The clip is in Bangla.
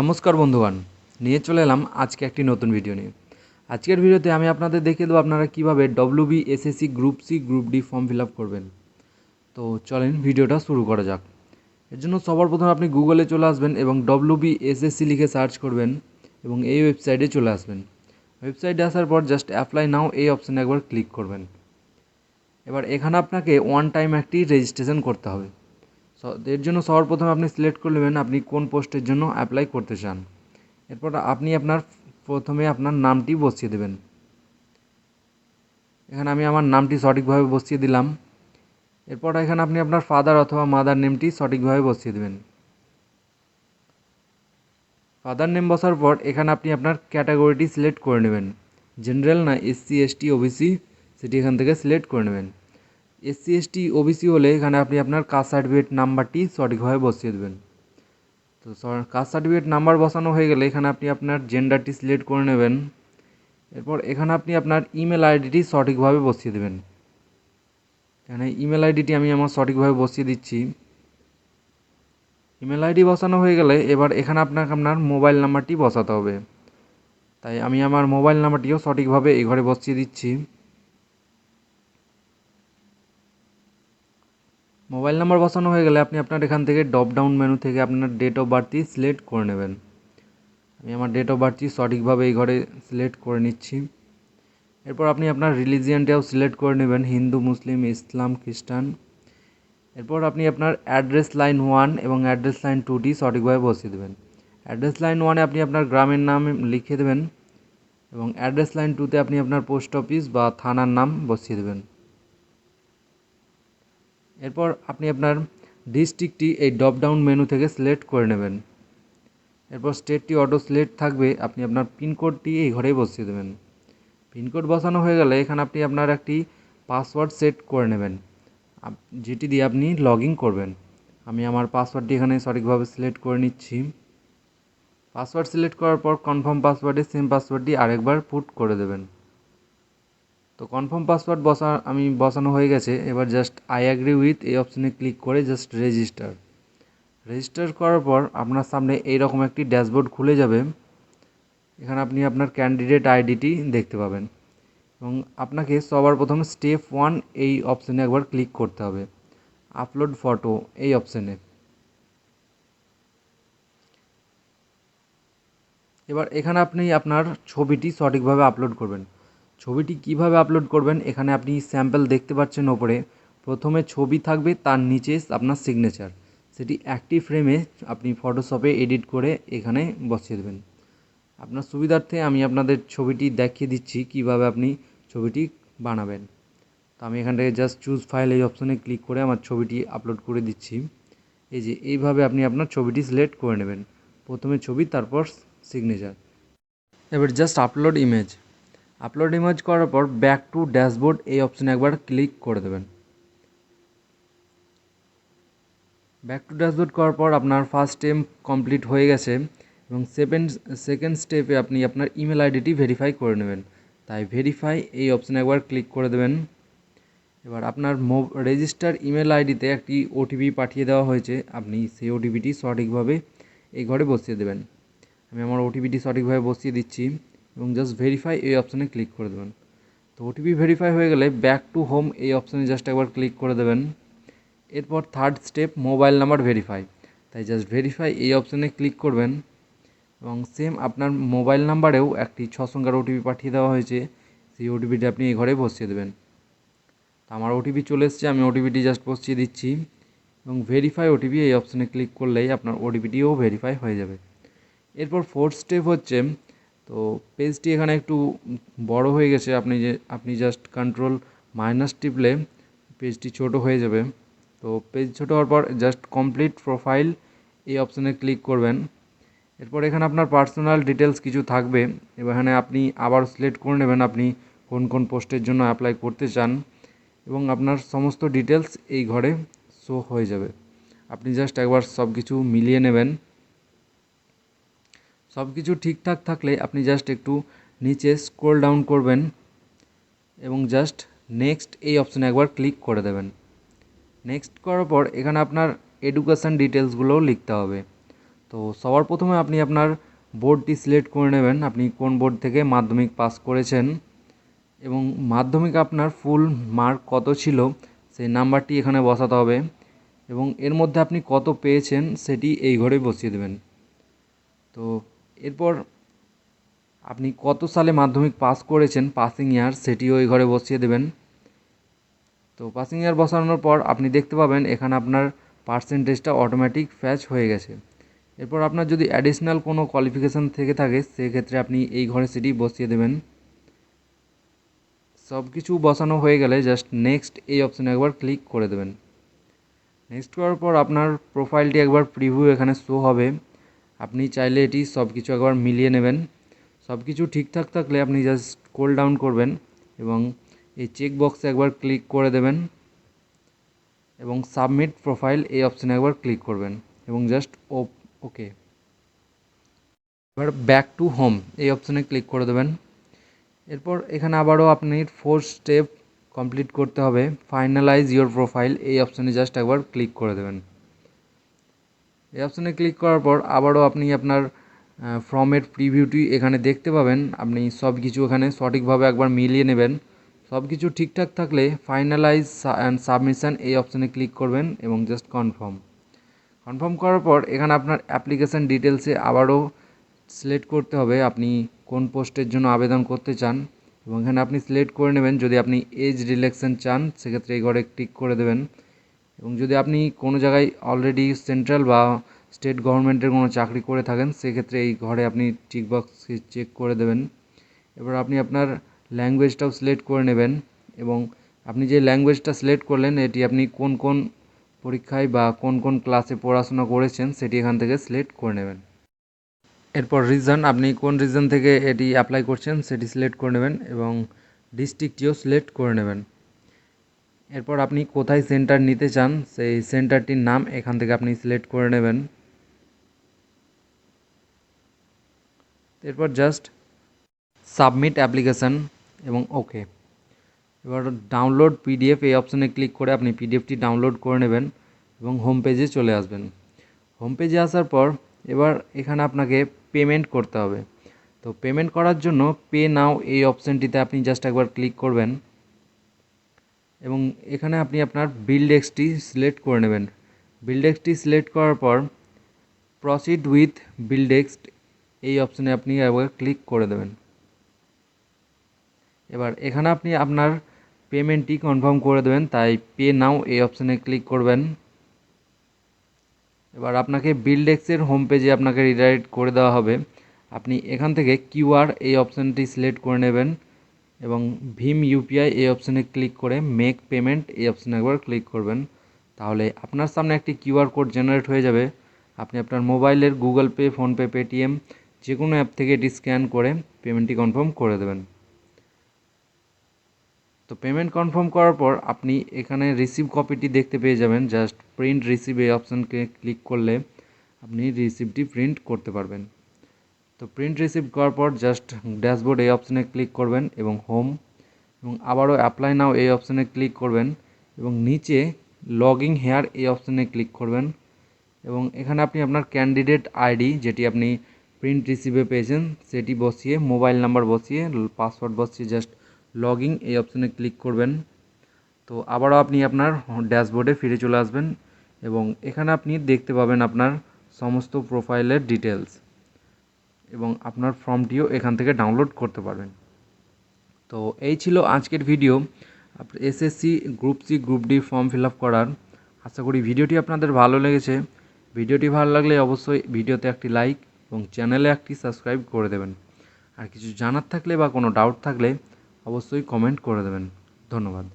নমস্কার বন্ধুগণ, নিয়ে চলে এলাম আজকে একটি নতুন ভিডিও নিয়ে। আজকের ভিডিওতে আমি আপনাদের দেখিয়ে দেবো আপনারা কীভাবে W B SSC group C group D form fill up করবেন। তো চলেন ভিডিওটা শুরু করা যাক। এর জন্য সবার প্রথমে আপনি গুগলে চলে আসবেন এবং ডব্লিউ বি এসএসসি লিখে সার্চ করবেন এবং এই ওয়েবসাইটে চলে আসবেন। ওয়েবসাইটে আসার পর জাস্ট অ্যাপ্লাই নাও এই অপশানে একবার ক্লিক করবেন। এবার এখানে আপনাকে ওয়ান টাইম একটি রেজিস্ট্রেশন করতে হবে। এর জন্য সবার প্রথমে আপনি সিলেক্ট করে নেবেন আপনি কোন পোস্টের জন্য অ্যাপ্লাই করতে চান। এরপর আপনি আপনার প্রথমে আপনার নামটি বসিয়ে দেবেন। এখানে আমি আমার নামটি সঠিকভাবে বসিয়ে দিলাম। এরপর এখানে আপনি আপনার ফাদার অথবা মাদার নেমটি সঠিকভাবে বসিয়ে দেবেন। ফাদার নেম বসার পর এখানে আপনি আপনার ক্যাটাগরিটি সিলেক্ট করে নেবেন। জেনারেল না এসসি এসটি ওবিসি সেটি এখান থেকে সিলেক্ট করে নেবেন। এসসি, এসটি, ওবিসি হলে এখানে আপনি আপনার কাস্ট সার্টিফিকেট নাম্বারটি সঠিকভাবে বসিয়ে দেবেন। তো কাস্ট সার্টিফিকেট নাম্বার বসানো হয়ে গেলে এখানে আপনি আপনার জেন্ডারটি সিলেক্ট করে নেবেন। এরপর এখানে আপনি আপনার ইমেল আইডিটি সঠিকভাবে বসিয়ে দেবেন। এখানে ইমেল আইডিটি আমি আমার সঠিকভাবে বসিয়ে দিচ্ছি। ইমেল আইডি বসানো হয়ে গেলে এবার এখানে আপনাকে আপনার মোবাইল নাম্বারটি বসাতে হবে। তাই আমি আমার মোবাইল নাম্বারটিও সঠিকভাবে এই ঘরে বসিয়ে দিচ্ছি। মোবাইল নাম্বার বসানো হয়ে গেলে আপনি আপনার এখান থেকে ড্রপ ডাউন মেনু থেকে আপনার ডেট অফ বার্থটি সিলেক্ট করে নেবেন। আমি আমার ডেট অফ বার্থটি সঠিকভাবে এই ঘরে সিলেক্ট করে নিচ্ছি। এরপর আপনি আপনার রিলিজিয়ানটাও সিলেক্ট করে নেবেন, হিন্দু, মুসলিম, ইসলাম, খ্রিস্টান। এরপর আপনি আপনার অ্যাড্রেস লাইন ওয়ান এবং অ্যাড্রেস লাইন টুটি সঠিকভাবে বসিয়ে দেবেন। অ্যাড্রেস লাইন ওয়ানে আপনি আপনার গ্রামের নাম লিখে দেবেন এবং অ্যাড্রেস লাইন টুতে আপনি আপনার পোস্ট অফিস বা থানার নাম বসিয়ে দেবেন। এরপর আপনি আপনার ডিস্ট্রিক্টটি এই ড্রপ ডাউন মেনু থেকে সিলেক্ট করে নেবেন। এরপর স্টেটটি অটো সিলেক্ট থাকবে, আপনি আপনার পিনকোডটি এই ঘরেই বসিয়ে দেবেন। পিনকোড বসানো হয়ে গেলে এখানে আপনি আপনার একটি পাসওয়ার্ড সেট করে নেবেন। যেটি দিয়ে আপনি লগ ইন করবেন। আমি আমার পাসওয়ার্ডটি এখানে সঠিকভাবে সিলেক্ট করে নিচ্ছি। পাসওয়ার্ড সিলেক্ট করার পর কনফার্ম পাসওয়ার্ডে সেম পাসওয়ার্ডটি আরেকবার পুট করে দেবেন। কনফার্ম পাসওয়ার্ড বসা, আমি বসানো হয়ে গেছে। এবার জাস্ট আই অ্যাগ্রি উইথ এই অপশানে ক্লিক করে জাস্ট রেজিস্টার রেজিস্টার করার পর আপনার সামনে এইরকম একটি ড্যাশবোর্ড খুলে যাবে। এখানে আপনি আপনার ক্যান্ডিডেট আইডিটি দেখতে পাবেন। এবং আপনাকে সবার প্রথমে স্টেপ ওয়ান এই অপশানে একবার ক্লিক করতে হবে। আপলোড ফটো এই অপশানে এবার এখানে আপনি আপনার ছবিটি সঠিকভাবে আপলোড করবেন। ছবিটি কীভাবে আপলোড করবেন, এখানে আপনি স্যাম্পল দেখতে পাচ্ছেন ওপরে। প্রথমে ছবি থাকবে তার নিচে আপনার সিগনেচার সেটি একটি ফ্রেমে আপনি ফটোশপে এডিট করে এখানে বসিয়ে দেবেন। আপনার সুবিধার্থে আমি আপনাদের ছবিটি দেখিয়ে দিচ্ছি কীভাবে আপনি ছবিটি বানাবেন। তো আমি এখান থেকে জাস্ট চুজ ফাইল এই অপশানে ক্লিক করে আমার ছবিটি আপলোড করে দিচ্ছি। এই যে এইভাবে আপনি আপনার ছবিটি সিলেক্ট করে নেবেন। প্রথমে ছবি, তারপর সিগনেচার এবার just upload image upload image করার পর ব্যাক টু ড্যাশবোর্ড এই অপশানে একবার ক্লিক করে দেবেন। ব্যাক টু ড্যাশবোর্ড করার পর আপনার ফার্স্ট স্টেপ কমপ্লিট হয়ে গেছে এবং সেকেন্ড সেকেন্ড স্টেপে আপনি আপনার ইমেল আইডিটি ভেরিফাই করে নেবেন। তাই ভেরিফাই এই অপশানে একবার ক্লিক করে দেবেন। এবার আপনার মো রেজিস্টার ইমেল আইডিতে একটি ওটিপি পাঠিয়ে দেওয়া হয়েছে। আপনি সেই ওটিপিটি সঠিকভাবে এই ঘরে বসিয়ে দেবেন। আমি আমার ওটিপিটি সঠিকভাবে বসিয়ে দিচ্ছি। এবং জাস্ট ভেরিফাই এই অপশানে ক্লিক করে দেবেন। তো ওটিপি ভেরিফাই হয়ে গেলে ব্যাক টু হোম এই অপশানে জাস্ট একবার ক্লিক করে দেবেন। এরপর third step mobile number verify তাই জাস্ট ভেরিফাই এই অপশানে ক্লিক করবেন এবং সেম আপনার মোবাইল নাম্বারেও একটি ছ সংখ্যার ওটিপি পাঠিয়ে দেওয়া হয়েছে। সেই ওটিপিটি আপনি এই ঘরে বসিয়ে দেবেন। তো আমার ওটিপি চলে এসেছে, আমি ওটিপিটি জাস্ট বসিয়ে দিচ্ছি। এবং ভেরিফাই ওটিপি এই অপশানে ক্লিক করলেই আপনার ওটিপিটিও ভেরিফাই হয়ে যাবে। এরপর ফোর্থ স্টেপ হচ্ছে তো পেজটি এখানে একটু বড় হয়ে গেছে। আপনি যে, আপনি জাস্ট কন্ট্রোল মাইনাস টিপলে পেজটি ছোট হয়ে যাবে। তো পেজ ছোট হওয়ার পর জাস্ট কমপ্লিট প্রোফাইল এই অপশানে ক্লিক করবেন। এরপর এখানে আপনার পার্সোনাল ডিটেলস কিছু থাকবে। এখানে আপনি আবার সিলেক্ট করে নেবেন আপনি কোন কোন পোস্টের জন্য অ্যাপ্লাই করতে চান এবং আপনার সমস্ত ডিটেলস এই ঘরে শো হয়ে যাবে। আপনি জাস্ট একবার সব কিছু মিলিয়ে নেবেন। সব কিছু ঠিকঠাক থাকলে আপনি জাস্ট একটু নিচে স্ক্রোল ডাউন করবেন এবং জাস্ট নেক্সট এই অপশানে একবার ক্লিক করে দেবেন। নেক্সট করার পর এখানে আপনার এডুকেশান ডিটেলসগুলোও লিখতে হবে। তো সবার প্রথমে আপনি আপনার বোর্ডটি সিলেক্ট করে নেবেন। আপনি কোন বোর্ড থেকে মাধ্যমিক পাস করেছেন এবং মাধ্যমিক আপনার ফুল মার্ক কত ছিল সেই নাম্বারটি এখানে বসাতে হবে এবং এর মধ্যে আপনি কত পেয়েছেন সেটি এই ঘরে বসিয়ে দেবেন। তো এরপর আপনি কত সালে মাধ্যমিক পাস করেছেন পাসিং ইয়ার সেটিও এই ঘরে বসিয়ে দেবেন। তো পাসিং ইয়ার বসানোর পর আপনি দেখতে পাবেন এখানে আপনার পার্সেন্টেজটা অটোমেটিক ফ্যাচ হয়ে গেছে। এরপর আপনার যদি অ্যাডিশনাল কোনো কোয়ালিফিকেশান থেকে থাকে, সেক্ষেত্রে আপনি এই ঘরে সেটি বসিয়ে দেবেন। সব কিছু বসানো হয়ে গেলে জাস্ট নেক্সট এই অপশানে একবার ক্লিক করে দেবেন। নেক্সট করার পর আপনার প্রোফাইলটি একবার প্রিভিউ এখানে শো হবে। আপনি চাইলে এটি সব কিছু একবার মিলিয়ে নেবেন। সব কিছু ঠিকঠাক থাকলে আপনি জাস্ট স্ক্রোল ডাউন করবেন এবং এই চেক বক্সে একবার ক্লিক করে দেবেন এবং সাবমিট প্রোফাইল এই অপশানে একবার ক্লিক করবেন এবং জাস্ট ও ওকে এবার ব্যাক টু হোম এই অপশানে ক্লিক করে দেবেন। এরপর এখানে আবারও আপনি ফোর স্টেপ কমপ্লিট করতে হবে। ফাইনালাইজ ইওর প্রোফাইল এই অপশানে জাস্ট একবার ক্লিক করে দেবেন। এই অপশানে ক্লিক করার পর আবারও আপনি আপনার ফর্মের প্রিভিউটি এখানে দেখতে পাবেন। আপনি সব কিছু এখানে সঠিকভাবে একবার মিলিয়ে নেবেন। সব কিছু ঠিকঠাক থাকলে ফাইনালাইজ অ্যান্ড সাবমিশন এই অপশানে ক্লিক করবেন এবং জাস্ট কনফার্ম কনফার্ম করার পর এখানে আপনার অ্যাপ্লিকেশান ডিটেলসে আবারও সিলেক্ট করতে হবে আপনি কোন পোস্টের জন্য আবেদন করতে চান। এবং এখানে আপনি সিলেক্ট করে নেবেন। যদি আপনি এজ রিলেকশন চান, সেক্ষেত্রে এই ঘরে টিক করে দেবেন। এবং যদি আপনি কোনো জায়গায় অলরেডি সেন্ট্রাল বা স্টেট গভর্নমেন্টের কোনো চাকরি করে থাকেন, সেক্ষেত্রে এই ঘরে আপনি টিক বক্স চেক করে দেবেন। এবার আপনি আপনার ল্যাঙ্গুয়েজটাও সিলেক্ট করে নেবেন এবং আপনি যে ল্যাঙ্গুয়েজটা সিলেক্ট করলেন, এটি আপনি কোন কোন পরীক্ষায় বা কোন কোন ক্লাসে পড়াশোনা করেছেন, সেটি এখান থেকে সিলেক্ট করে নেবেন। এরপর রিজন আপনি কোন রিজন থেকে এটি অ্যাপ্লাই করছেন, সেটি সিলেক্ট করে নেবেন এবং ডিস্ট্রিক্টটিও সিলেক্ট করে নেবেন। এরপর আপনি কোথায় সেন্টার নিতে চান, সেই সেন্টারটির নাম এখান থেকে আপনি সিলেক্ট করে নেবেন। এরপর জাস্ট সাবমিট অ্যাপ্লিকেশান এবং ওকে এবার ডাউনলোড পিডিএফ এই অপশানে ক্লিক করে আপনি পিডিএফটি ডাউনলোড করে নেবেন এবং হোম পেজে চলে আসবেন। হোম পেজে আসার পর এবার এখানে আপনাকে পেমেন্ট করতে হবে। তো পেমেন্ট করার জন্য পে নাও এই অপশানটিতে আপনি জাস্ট একবার ক্লিক করবেন। এবং এখানে আপনি আপনার বিল ডেস্কটি সিলেক্ট করে নেবেন। বিল ডেস্কটি সিলেক্ট করার পর প্রসিড উইথ বিল ডেস্ক এই অপশানে আপনি একবার ক্লিক করে দেবেন। এবার এখানে আপনি আপনার পেমেন্টটি কনফার্ম করে দেবেন, তাই পে নাও এই অপশানে ক্লিক করবেন। এবার আপনাকে বিল ডেস্কের হোম পেজে আপনাকে রিডাইরেক্ট করে দেওয়া হবে। আপনি এখান থেকে কিউআর এই অপশানটি সিলেক্ট করে নেবেন। এবং ভীম ইউপিআই এই অপশানে ক্লিক করে মেক পেমেন্ট এই অপশানে একবার ক্লিক করবেন। তাহলে আপনার সামনে একটি কিউআর কোড জেনারেট হয়ে যাবে। আপনি আপনার মোবাইলের গুগল পে, ফোনপে, পেটিএম যে কোনো অ্যাপ থেকে এটি স্ক্যান করে পেমেন্টটি কনফার্ম করে দেবেন। তো পেমেন্ট কনফার্ম করার পর আপনি এখানে রিসিভ কপিটি দেখতে পেয়ে যাবেন। জাস্ট প্রিন্ট রিসিভ এই অপশানকে ক্লিক করলে আপনি রিসিভটি প্রিন্ট করতে পারবেন। তো প্রিন্ট রিসিভ করার পর জাস্ট ড্যাশবোর্ড এই অপশানে ক্লিক করবেন এবং হোম এবং আবারও অ্যাপ্লাই নাও এই অপশানে ক্লিক করবেন এবং নিচে লগিং হেয়ার এই অপশানে ক্লিক করবেন এবং এখানে আপনি আপনার ক্যান্ডিডেট আইডি যেটি আপনি প্রিন্ট রিসিভে পেয়েছেন সেটি বসিয়ে মোবাইল নাম্বার বসিয়ে পাসওয়ার্ড বসিয়ে জাস্ট লগিং এই অপশানে ক্লিক করবেন। তো আবারও আপনি আপনার ড্যাশবোর্ডে ফিরে চলে আসবেন এবং এখানে আপনি দেখতে পাবেন আপনার সমস্ত প্রোফাইলের ডিটেলস এবং আপনার ফর্মটিও এখান থেকে ডাউনলোড করতে পারবেন। তো এই ছিল আজকের video. SSC group C group D form fill up করার। আশা করি ভিডিওটি আপনাদের ভালো লেগেছে। ভিডিওটি ভালো লাগলে অবশ্যই ভিডিওতে একটি লাইক এবং চ্যানেলে একটি সাবস্ক্রাইব করে দেবেন। আর কিছু জানার থাকলে বা কোনো ডাউট থাকলে অবশ্যই কমেন্ট করে দেবেন। ধন্যবাদ।